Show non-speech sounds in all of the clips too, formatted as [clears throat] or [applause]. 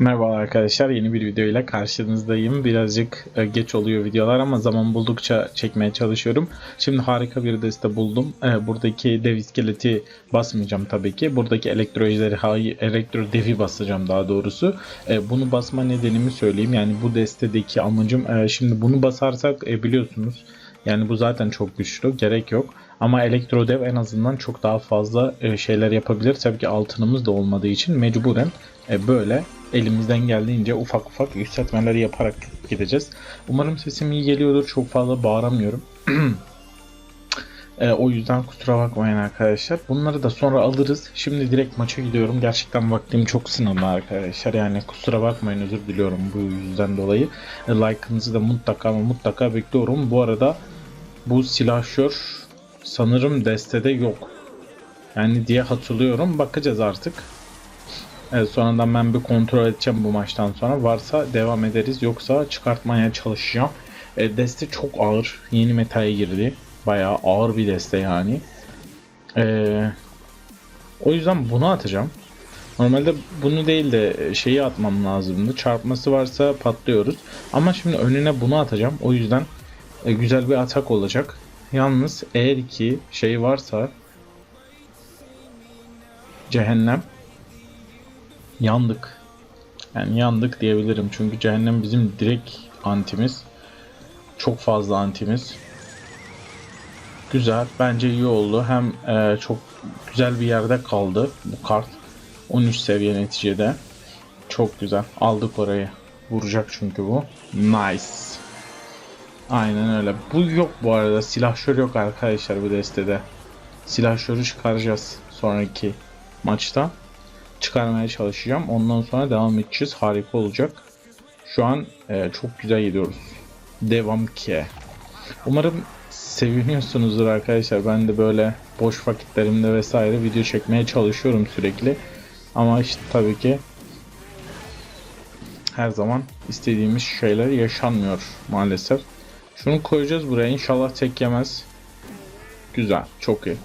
Merhaba arkadaşlar yeni bir video ile karşınızdayım. Birazcık e, geç oluyor videolar ama zaman buldukça çekmeye çalışıyorum. Şimdi harika bir deste buldum. E, buradaki dev iskeleti basmayacağım tabii ki. Buradaki elektro elektro devi basacağım daha doğrusu. E, bunu basma nedenimi söyleyeyim. Yani bu destedeki amacım şimdi bunu basarsak biliyorsunuz yani bu zaten çok güçlü. Gerek yok. Ama elektro dev en azından çok daha fazla şeyler yapabilir. Tabii ki altınımız da olmadığı için mecburen böyle elimizden geldiğince ufak ufak yükseltmeleri yaparak gideceğiz. Umarım sesim iyi geliyordur. Çok fazla bağıramıyorum. [clears throat] E, o yüzden kusura bakmayın arkadaşlar. Bunları da sonra alırız. Şimdi direkt maça gidiyorum. Gerçekten vaktim çok sınırlı arkadaşlar. Yani kusura bakmayın özür diliyorum bu yüzden dolayı. E, Like'ınızı da mutlaka ama mutlaka bekliyorum. Bu arada bu silahşör sanırım destede yok. Yani diye hatırlıyorum. Bakacağız artık. Evet, sonradan ben bir kontrol edeceğim bu maçtan sonra. Varsa devam ederiz. Yoksa çıkartmaya çalışacağım. E, deste çok ağır. Yeni metaya girdi. Bayağı ağır bir deste yani. E, o yüzden bunu atacağım. Normalde bunu değil de şeyi atmam lazımdı. Çarpması varsa patlıyoruz. Ama şimdi önüne bunu atacağım. O yüzden e, güzel bir atak olacak. Yalnız eğer ki şey varsa cehennem yandık. Yani yandık diyebilirim. Çünkü cehennem bizim direkt antimiz. Çok fazla antimiz. Güzel. Bence iyi oldu. Hem e, çok güzel bir yerde kaldı bu kart. 13 seviye neticede. Çok güzel. Aldık orayı. Vuracak çünkü bu. Nice. Aynen öyle. Bu yok bu arada. Silahşör yok arkadaşlar bu destede. Silahşörü çıkaracağız sonraki maçta çıkarmaya çalışacağım. Ondan sonra devam edeceğiz. Harika olacak. Şu an e, çok güzel gidiyoruz. Devam ki. Umarım seviniyorsunuzdur arkadaşlar. Ben de böyle boş vakitlerimde vesaire video çekmeye çalışıyorum sürekli. Ama işte tabii ki her zaman istediğimiz şeyler yaşanmıyor maalesef. Şunu koyacağız buraya. İnşallah tek yemez. Güzel. Çok iyi.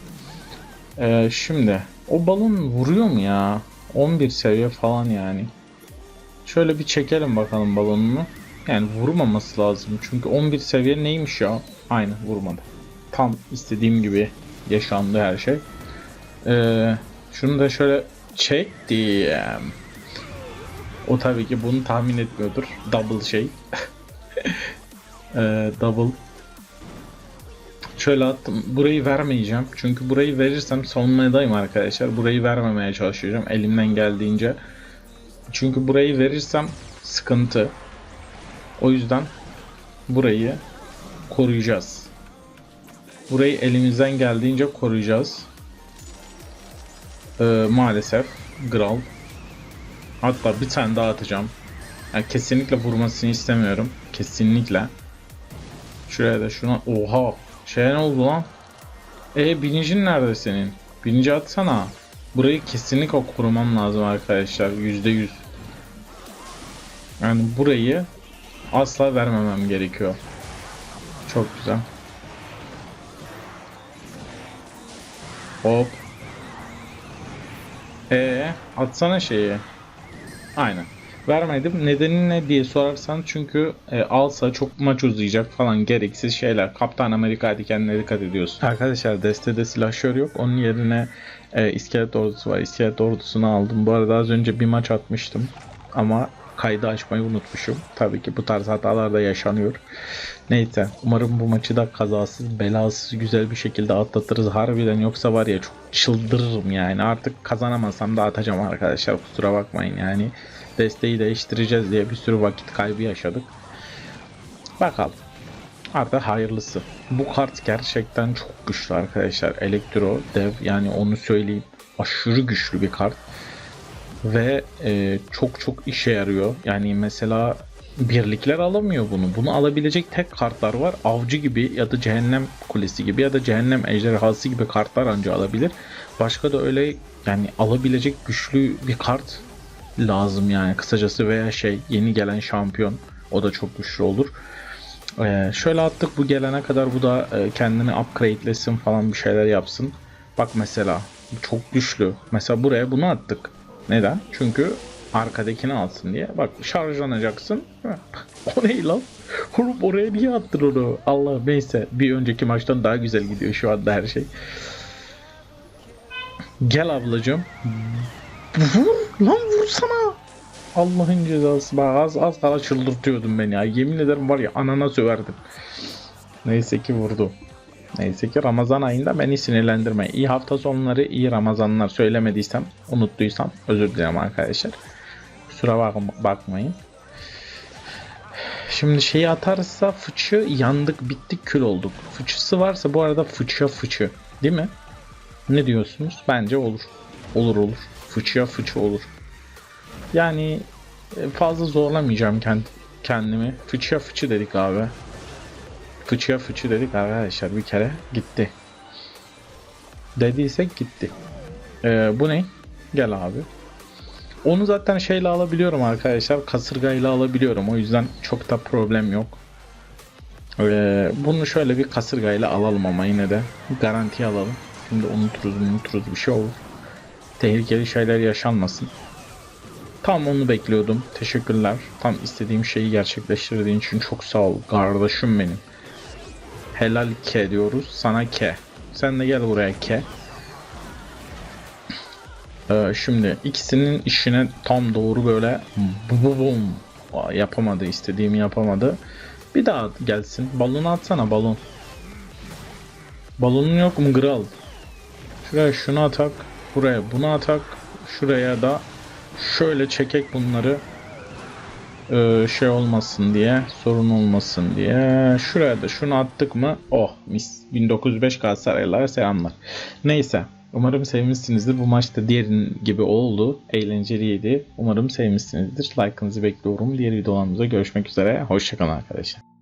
Ee, şimdi o balon vuruyor mu ya? 11 seviye falan yani. Şöyle bir çekelim bakalım balonunu. Yani vurmaması lazım. Çünkü 11 seviye neymiş ya? Aynen vurmadı. Tam istediğim gibi yaşandı her şey. Ee, şunu da şöyle çektim. O tabii ki bunu tahmin etmiyordur. Double şey. [laughs] ee, double Şöyle attım. Burayı vermeyeceğim. Çünkü burayı verirsem savunmadayım arkadaşlar. Burayı vermemeye çalışacağım elimden geldiğince. Çünkü burayı verirsem sıkıntı. O yüzden burayı koruyacağız. Burayı elimizden geldiğince koruyacağız. Ee, maalesef Gral. Hatta bir tane daha atacağım. Yani kesinlikle vurmasını istemiyorum. Kesinlikle. Şuraya da şuna. Oha şey ne oldu lan? E birincin nerede senin? Birinci atsana. Burayı kesinlikle korumam lazım arkadaşlar. Yüzde yüz. Yani burayı asla vermemem gerekiyor. Çok güzel. Hop. E atsana şeyi. Aynen vermedim. Nedeni ne diye sorarsan çünkü e, alsa çok maç uzayacak falan gereksiz şeyler. Kaptan Amerika dikenlerine dikkat ediyorsun. Arkadaşlar destede silahşör yok. Onun yerine e, iskelet ordusu var. İskelet ordusunu aldım. Bu arada az önce bir maç atmıştım. Ama kaydı açmayı unutmuşum. Tabii ki bu tarz hatalar da yaşanıyor. Neyse umarım bu maçı da kazasız belasız güzel bir şekilde atlatırız harbiden yoksa var ya çok çıldırırım yani artık kazanamasam da atacağım arkadaşlar kusura bakmayın yani desteği değiştireceğiz diye bir sürü vakit kaybı yaşadık. Bakalım. Artık hayırlısı. Bu kart gerçekten çok güçlü arkadaşlar. Elektro dev yani onu söyleyeyim. Aşırı güçlü bir kart. Ve e, çok çok işe yarıyor. Yani mesela birlikler alamıyor bunu. Bunu alabilecek tek kartlar var. Avcı gibi ya da cehennem kulesi gibi ya da cehennem ejderhası gibi kartlar anca alabilir. Başka da öyle yani alabilecek güçlü bir kart lazım yani kısacası veya şey yeni gelen şampiyon o da çok güçlü olur. Ee, şöyle attık bu gelene kadar bu da e, kendini upgrade'lesin falan bir şeyler yapsın. Bak mesela çok güçlü. Mesela buraya bunu attık. Neden? Çünkü Arkadakini alsın diye. Bak şarjlanacaksın. [laughs] o ne lan? Oğlum oraya niye attın onu? Allah neyse. Bir önceki maçtan daha güzel gidiyor şu anda her şey. Gel ablacığım. Vur lan vursana. Allah'ın cezası. Bak az az daha çıldırtıyordun beni ya. Yemin ederim var ya anana söverdim. Neyse ki vurdu. Neyse ki Ramazan ayında beni sinirlendirme. İyi hafta sonları, iyi Ramazanlar söylemediysem, unuttuysam özür dilerim arkadaşlar. Kusura bak- bakmayın. Şimdi şeyi atarsa fıçı yandık bittik kül olduk. Fıçısı varsa bu arada fıçıya fıçı. Değil mi? Ne diyorsunuz? Bence olur. Olur olur. Fıçıya fıçı olur. Yani e, fazla zorlamayacağım kend- kendimi. Fıçıya fıçı dedik abi. Fıçıya fıçı dedik arkadaşlar bir kere gitti. Dediysek gitti. Ee, bu ne? Gel abi. Onu zaten şeyle alabiliyorum arkadaşlar. Kasırgayla alabiliyorum. O yüzden çok da problem yok. Ee, bunu şöyle bir kasırgayla alalım ama yine de garanti alalım. Şimdi unuturuz unuturuz bir şey olur. Tehlikeli şeyler yaşanmasın. Tam onu bekliyordum. Teşekkürler. Tam istediğim şeyi gerçekleştirdiğin için çok sağ ol. Kardeşim benim. Helal ke diyoruz. Sana ke. Sen de gel buraya ke. Ee, şimdi ikisinin işine tam doğru böyle bu bu bum Aa, yapamadı istediğimi yapamadı. Bir daha gelsin. Balonu atsana balon. Balonun yok mu kral? Şuraya şunu atak. Buraya bunu atak. Şuraya da şöyle çekek bunları. Ee, şey olmasın diye, sorun olmasın diye. Şuraya da şunu attık mı? Oh mis. 1905 Galatasaraylılara selamlar. Neyse. Umarım sevmişsinizdir. Bu maçta diğerin gibi oldu. Eğlenceliydi. Umarım sevmişsinizdir. Like'ınızı bekliyorum. Diğer videolarımızda görüşmek üzere. Hoşçakalın arkadaşlar.